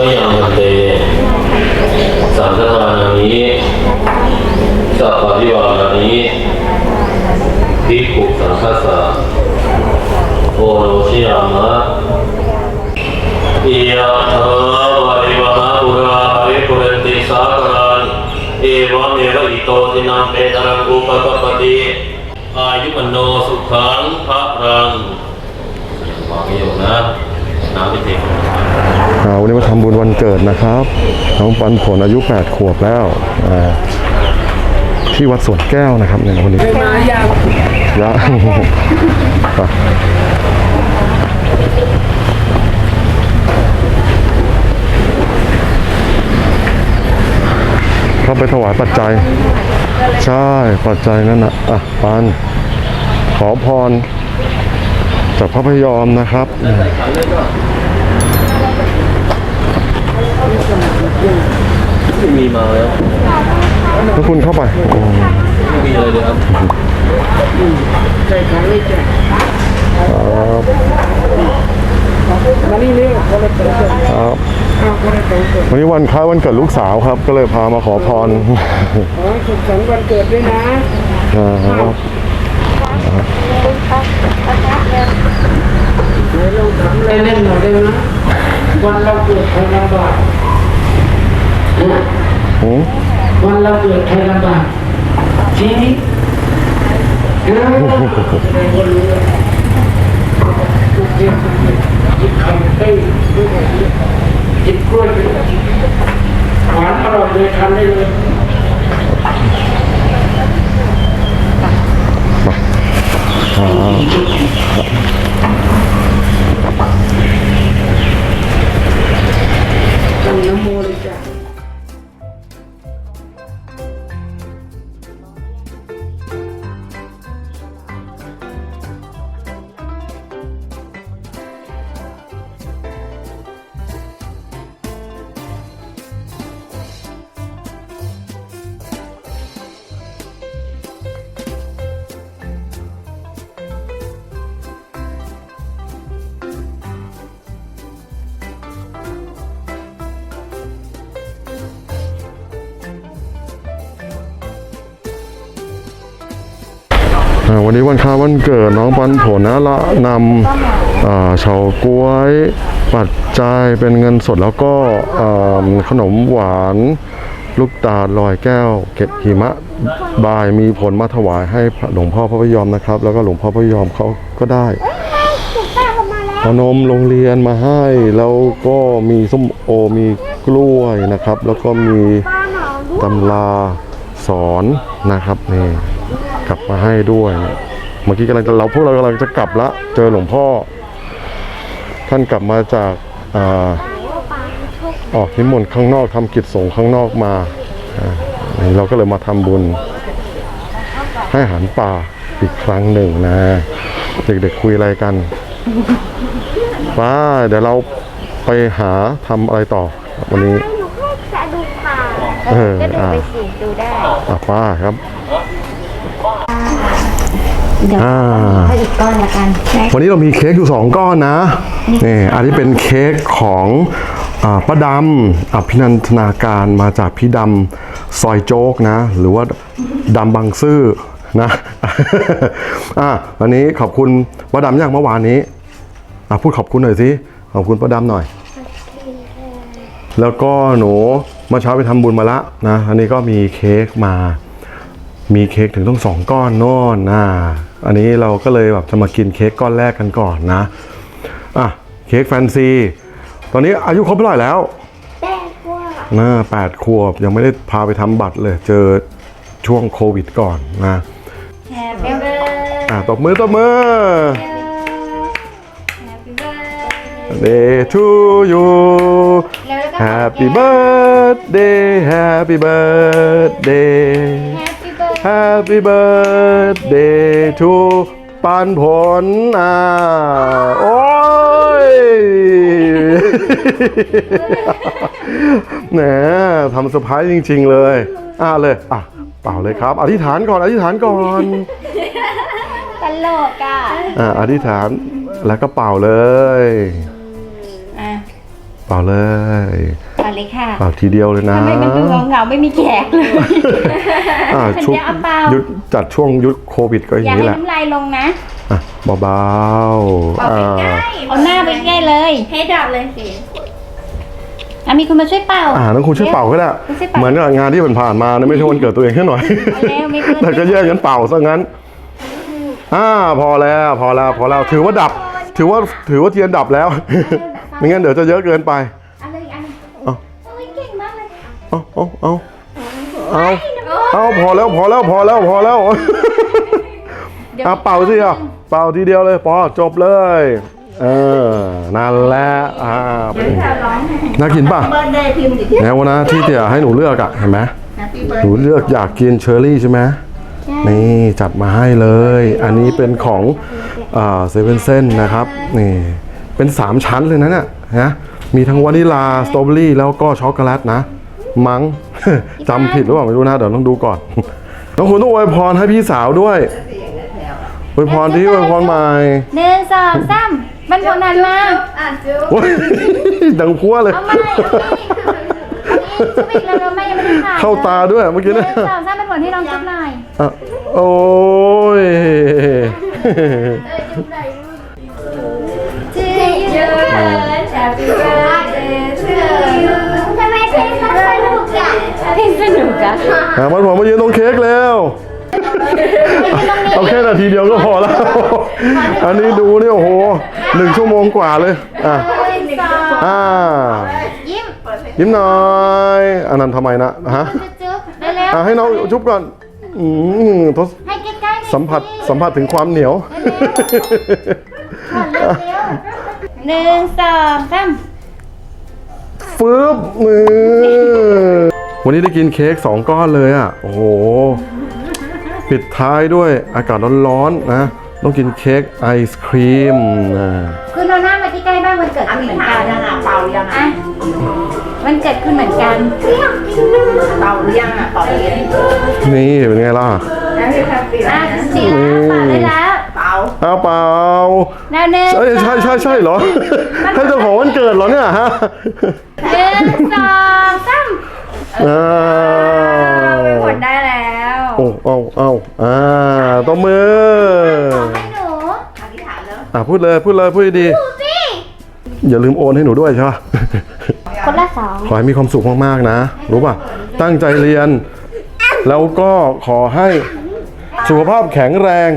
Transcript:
ไม่ยังมันเตสังฆทานานิสัพพะริวารานิภิกขุสังฆสะโอโรชิยามะอิยะถาวะริวหาปุราหริปุเรติสากรังเอวะเมวะอิโตทินังเปตรังอุปกปปติอายุมโนสุขังพระรังวางอยู่นะน้ำพิเศษ วันนี้มาทำบุญวันเกิดนะครับ น้องปันผลอายุ 8 ขวบแล้วที่วัดสวนแก้วนะครับเนี่ยวันนี้มายาวยะไปเข้าไปถวายปัจจัย ใช่ปัจจัยนั่นนะอะปันขอพรจากพระพยอมนะครับ ไม่มีมาแล้วแล้วคุณเข้าไปอืมไม่มีอะไรเลยครับมานี่เร็วคนละสองคนครับเอาคนละสองคนวันนี้วันคล้ายวันเกิดลูกสาวครับ ก็เลยพามาขอพรขอให้สุขสันต์วันเกิดด้วยนะครับไหนลองถามอะไรเล่นหน่อยได้ไหมวันเราเกิดใครลำบากนะหืม วันเราเกิดใครลำบากชี้นี้นะแสดงว่ารู้ วันนี้วันคล้ายวันเกิดน้องปันผลนะละนำเฉาก๊วยปัจจัยเป็นเงินสดแล้วก็ขนมหวาน ลูกตาลอยแก้ว เก็ดหิมะบายมีผลมาถวายให้หลวงพ่อพระพยอมนะครับ แล้วก็หลวงพ่อพระพยอมเขาก็ได้เอานมโรงเรียนมาให้ แล้วก็มีส้มโอมีกล้วยนะครับ แล้วก็มีตำราสอนนะครับนี่ กลับมาให้ด้วย เมื่อกี้กำลังจะเราพวกเรากำลังจะกลับละเจอหลวงพ่อ ท่านกลับมาจากอาออกนิมนต์ข้างนอกทำกิจสงฆ์ข้างนอกมาอ่านี่เราก็เลยมาทำบุญ ให้อาหารป่าอีกครั้งหนึ่งนะ เด็กๆคุยอะไรกันป้าเดี๋ยวเราไปหาทำอะไรต่อ วันนี้ หนูก็จะดูข่าวเออก็ดูอ่าไปสิดูได้อะป้าครับ เดี๋ยวอ่าให้อีกก้อนละกันวันนี้เรามีเค้กอยู่สองก้อนนะนี่อันนี้เป็นเค้กของอาป้าดำอภินันทนาการมาจากพี่ดำซอยโจ๊กนะ หรือว่าดำบางซื่อนะ อะวันนี้ขอบคุณป้าดำอย่างเมื่อวานนี้อะพูดขอบคุณหน่อยสิขอบคุณป้าดำหน่อย แล้วก็หนูเมื่อเช้าไปทำบุญมาละนะ อันนี้ก็มีเค้กมา มีเค้กถึงต้องสองก้อนโน่นนะ อันนี้เราก็เลยแบบจะมากินเค้กก้อนแรกกันก่อนนะอะเค้กแฟนซี ตอนนี้อายุครบเท่าไหร่แล้วแป้งพวกนะแปดขวบยังไม่ได้พาไปทำบัตรเลย เจอช่วงโควิดก่อนนะแฮปปี้เบิร์ดอะตบมือตบมือแฮปปี้เบิร์ด Day to you แล้วก็ Happy birthday Happy birthday แฮปปี้เบิร์ด Happy birthday to ปันผลอ่าโอ้ยแหนทำเซอร์ไพรส์จริง ๆ เลย อ่าเลย อะ เป่าเลยครับ อธิษฐานก่อน อธิษฐานก่อน ตลกอะ อ่าอธิษฐานแล้วก็เป่าเลยอะเป่าเลยเอาเลยค่ะเป่าทีเดียวเลยนะทำไมมันดูเหงาๆไม่มีแขกเลยอ่าฉันชุดจะเอาเปล่ายุดจัดช่วงยุดโควิดก็ออย่าย่างนี้ให้แหละน้ำลายลงนะอะเบาๆอ่าเอาหน้าไปใกล้เลยให้ดับเลยสิอะมีคนมาช่วยเป่า อ่าน้องคุณช่วยเป่าก็ได้คุณช่วยเป่าเหมือนกับงานที่ผ่านๆมานะไม่ใช่วันเกิดตัวเองแค่หน่อยเอาเร็วมีคนแต่ก็แย่งกันเป่าซะงั้น อ่าพอแล้วพอแล้วพอแล้วถือว่าดับ ถือว่าถือว่าเทียนดับแล้ว ไม่งั้นเดี๋ยวจะเยอะเกินไป เลยเอาเอาเอาเอาเอาพอแล้วพอแล้วพอแล้วพอแล้วดี๋ยวอะเป่าสิอะเป่าทีเดียวเลยพอจบเลย เออนั่นแหละอ่าเป็นน่ากินป่ะเบิร์ดเดย์พิมพ์ดิที่แม้ว่านะที่เตี่ยให้หนูเลือกอะเห็นไหมหนูเลือกอยากกินเชอร์รี่ใช่ไหมนี่จัดมาให้เลย อันนี้เป็นของเซเว่นเซนนะครับนี่เป็น 3 ชั้นเลยนะเนี่ยนะมีทั้งวานิลาสตรอเบอรี่แล้วก็ช็อกโกแลตนะ มัง้งจำผิดหรือเปล่าไม่รู้นะเดี๋ยวต้องดูก่อนน้องคุณต้องอวยพรให้พี่สาวด้วยอวยพรที่อวยพรใหม่หนึ่งสองสามมันผลนันมาอ่านจุ๊บโอ้ยดังพัวเลยเอาใหม่เอาใหม่เอาอีกเอาอีกเร็วๆแม่ยังไม่ได้ถ่ายเข้าตาด้วยเมื่อกี้หนึ่เนี่งยสองสามเป็นผลที่น้องจุ๊บหน่อยอะโอ้ยชื่อยูเอิร์ธ Happy birthday to you ทำไม อะเพลงสนุกอะอะมันผมมายืนตรงเค้กแล้ว เอาแค่นาทีเดียวก็พอแล้ว อันนี้ดูนี่โอ้โหหนึ่งชั่วโมงกว่าเลยอะอ่ายิ้มยิ้มหน่อยอันนั้นทำไมนะฮะจุ๊บๆเร็วอะให้น้องชุบก่อนอืมทดๆให้ใกล้ๆสัมผัสสัมผัสถึงความเหนียวก่อนเร็วๆหนึ่งสองสาม ฟืบมือ วันนี้ได้กินเค้กสองก้อนเลยอะ โอ้โห ปิดท้ายด้วยอากาศร้อนๆนะ ต้องกินเค้กไอศครีมนะคุณเอาหน้ามาที่ใกล้บ้างมันเกิดขึ้นเหมือนกันยังอะเป่ายังอะมันเกิดขึ้นเหมือนกันเป่าหรือยังอะเป่าหรือยังนี่เป็นไงล่ะแล้วพี่แฮปปี้อะนะสีแล้วเป่าได้แล้วเป่าเอาเปล่าแล้วหนึ่งเอ้ยใช่ใช่ใช่เหรอ ให้เจ้าของวันเกิดเหรอเนี่ยฮะหนึ่งสองสาม อ้าวผลได้แล้วโอ้เอาเอาอ่าตบมือให้หนูอธิษฐานแล้วอะพูดเลยพูดเลยพูดดี สิๆอย่าลืมโอนให้หนูด้วยใช่ปะคนละสองขอให้มีความสุขมากๆนะ รู้ป่ะ ตั้งใจเรียน แล้วก็ขอให้สุขภาพแข็งแรง